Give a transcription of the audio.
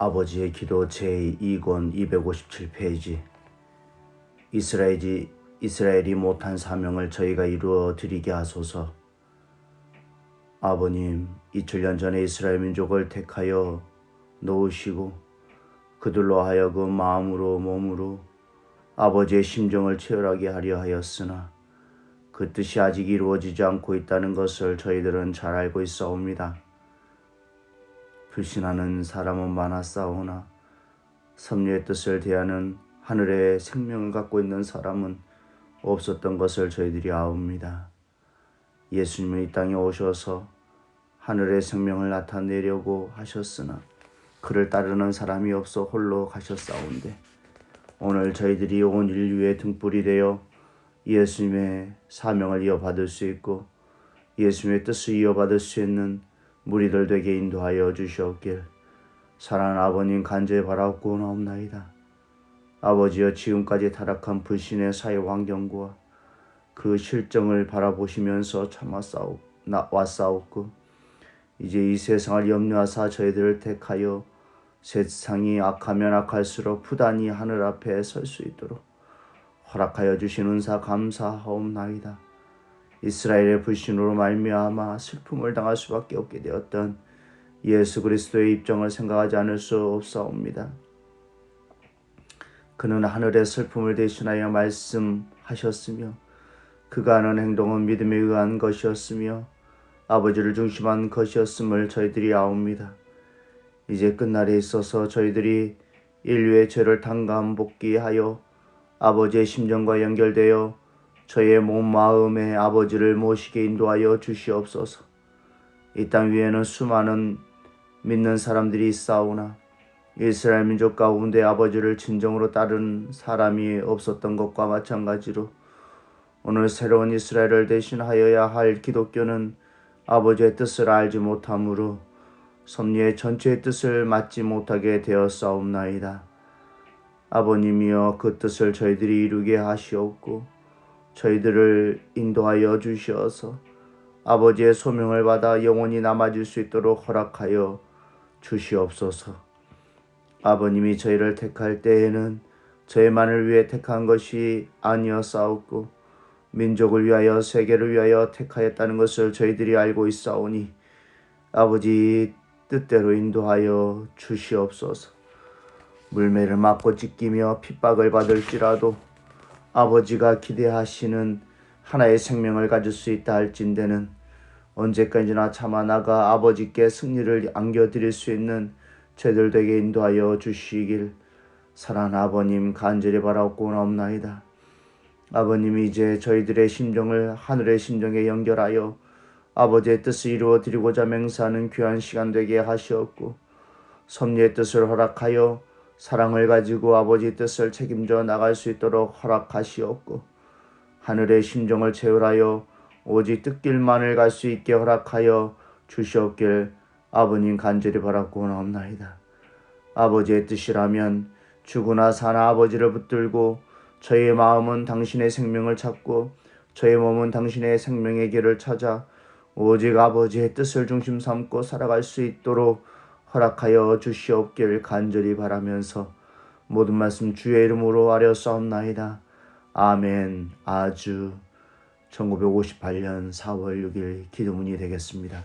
아버지의 기도 제2권 257페이지 이스라엘이, 이스라엘이 못한 사명을 저희가 이루어 드리게 하소서 아버님 2000년 전에 이스라엘 민족을 택하여 놓으시고 그들로 하여금 마음으로 몸으로 아버지의 심정을 치열하게 하려 하였으나 그 뜻이 아직 이루어지지 않고 있다는 것을 저희들은 잘 알고 있사옵니다. 불신하는 사람은 많았사오나 섭리의 뜻을 대하는 하늘의 생명을 갖고 있는 사람은 없었던 것을 저희들이 아옵니다. 예수님은 이 땅에 오셔서 하늘의 생명을 나타내려고 하셨으나 그를 따르는 사람이 없어 홀로 가셨사온데 오늘 저희들이 온 인류의 등불이 되어 예수님의 사명을 이어받을 수 있고 예수님의 뜻을 이어받을 수 있는 무리들 되게 인도하여 주시옵길 사랑하는 아버님 간절히 바라옵고나옵나이다. 아버지여 지금까지 타락한 불신의 사회 환경과 그 실정을 바라보시면서 참아 싸우, 왔사옵고 이제 이 세상을 염려하사 저희들을 택하여 세상이 악하면 악할수록 부단히 하늘 앞에 설 수 있도록 허락하여 주신 은사 감사하옵나이다. 이스라엘의 불신으로 말미암아 슬픔을 당할 수밖에 없게 되었던 예수 그리스도의 입장을 생각하지 않을 수 없사옵니다. 그는 하늘의 슬픔을 대신하여 말씀하셨으며 그가 하는 행동은 믿음에 의한 것이었으며 아버지를 중심한 것이었음을 저희들이 아옵니다. 이제 끝날에 있어서 저희들이 인류의 죄를 탕감 복귀하여 아버지의 심정과 연결되어 저의 몸 마음에 아버지를 모시게 인도하여 주시옵소서. 이 땅 위에는 수많은 믿는 사람들이 있사오나 이스라엘 민족 가운데 아버지를 진정으로 따른 사람이 없었던 것과 마찬가지로 오늘 새로운 이스라엘을 대신하여야 할 기독교는 아버지의 뜻을 알지 못하므로 섭리의 전체의 뜻을 맡지 못하게 되었사옵나이다. 아버님이여 그 뜻을 저희들이 이루게 하시옵고 저희들을 인도하여 주시어서 아버지의 소명을 받아 영원히 남아질 수 있도록 허락하여 주시옵소서. 아버님이 저희를 택할 때에는 저희만을 위해 택한 것이 아니었사옵고 민족을 위하여 세계를 위하여 택하였다는 것을 저희들이 알고 있사오니 아버지 뜻대로 인도하여 주시옵소서. 물매를 맞고 찢기며 핍박을 받을지라도 아버지가 기대하시는 하나의 생명을 가질 수 있다 할진대는 언제까지나 참아 나가 아버지께 승리를 안겨드릴 수 있는 저들 되게 인도하여 주시길 사랑 아버님 간절히 바라옵고나옵나이다. 아버님이 이제 저희들의 심정을 하늘의 심정에 연결하여 아버지의 뜻을 이루어 드리고자 맹세하는 귀한 시간 되게 하시었고 섭리의 뜻을 허락하여 사랑을 가지고 아버지 뜻을 책임져 나갈 수 있도록 허락하시옵고 하늘의 심정을 채울하여 오직 뜻길만을 갈 수 있게 허락하여 주시옵길 아버님 간절히 바라고나옵나이다. 아버지의 뜻이라면 죽으나 사나 아버지를 붙들고 저의 마음은 당신의 생명을 찾고 저의 몸은 당신의 생명의 길을 찾아 오직 아버지의 뜻을 중심 삼고 살아갈 수 있도록 허락하여 주시옵길 간절히 바라면서 모든 말씀 주의 이름으로 아뢰었사옵나이다. 아멘. 아주 1958년 4월 6일 기도문이 되겠습니다.